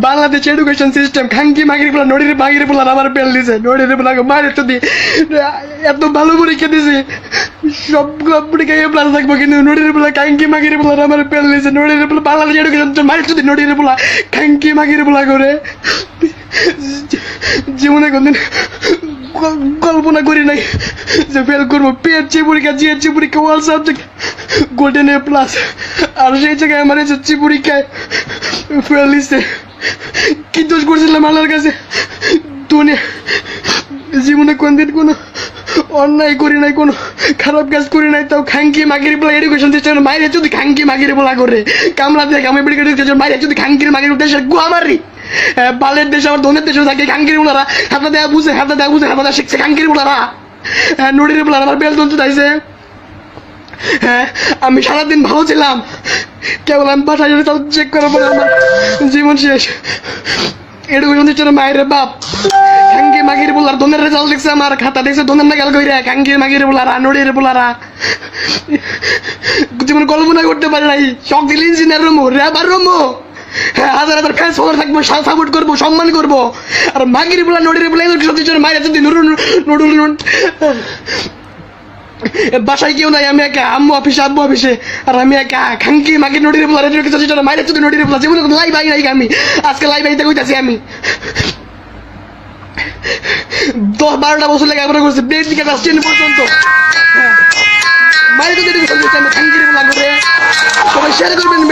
Bangladesh education system খাঙ্কি মাগির পোলা নড়ির মাগির পোলা আমার পেল দিছে। নড়ির পোলা মারে তো এত ভালো পরীক্ষা দিছে সব পরীক্ষা এ প্লাস থাকব কিন্তু নড়ির পোলা খাঙ্কি মাগির পোলা আমার পেল দিছে। নড়ির পোলা বাংলাদেশ এডুকেশন মারে তো নড়ির পোলা খাঙ্কি মাগির পোলা করে জীবনে কোনদিন কল- কল্পনা করি নাই যে ফেল করব। পিএইচসি পরীক্ষা জিএইচসি পরীক্ষা all subject golden A plus আর সেই জায়গায় আমার এসএসসি পরীক্ষায় ফেল দিচ্ছে কি দোষ করছিলাম আল্লাহর কাছে? দুনিয়া, জীবনে কোনদিন কোনো অন্যায় করি নাই, কোনো খারাপ কাজ করি নাই, তাও খাঙ্কি মাগির বলা এডুকেশন সিস্টেম মাইরে যদি খাঙ্কি মাগির বলা করে, কামলা থেকে আমি মেডিকেল এডুকেশন মাইরে যদি খাঙ্কির মাগির দেশের গুয়ামারি বালের দেশে আমার ধনের দেশে থাকে, খাঙ্কির বলারা। হাতে দেয়া বুঝে, হাতে দেয়া বুঝে, হাতে দেয়া শিখছে খাঙ্কির বলারা। নুড়ির বলারা, আমার বেল তুলতে চাইছে হ্যাঁ আমি সারাদিন ভালো ছিলাম। কেবল আমি বাসায় যদি তাও চেক করে বলে আমার জীবন শেষ। এডুকেশন সিস্টেম মায়ের বাপ। মাগির বলার ধনের রেজাল্ট দেখছে আমার, খাতা দেখছে ধনের না গেল কইরা মাগির বলারা নড়ির বলারা। জীবন কল্পনা করতে পারে নাই। শখ দিল ইঞ্জিনিয়ার রুমো র্যাবার রুমো। হ্যাঁ হাজার হাজার থাকব সাপোর্ট করব, সম্মান করব। আর মাগির বলা নড়ির বলা সিস্টেম মায়ের যদি নুরুল নুরুল বাসায় কেউ নাই, আমি একা, আম্মু অফিসে, আব্বু অফিসে। আর আমি একা, খাঙ্কি, মাকে নড়িয়ে বলা রেডিও কিছু যেটা মাইরে চুদি নড়িয়ে বলা জীবনে কোনো লাইভ আই নাই আমি। আজকে লাইভ আইতে কইতাছি আমি। দশ বারোটা বছর লাগে আমরা করছি, বেশ দিকে ক্লাস টেন পর্যন্ত। মাইরে মাইরে চুদি আমি খাঙ্কি বলা করে সবাই শেয়ার করবেন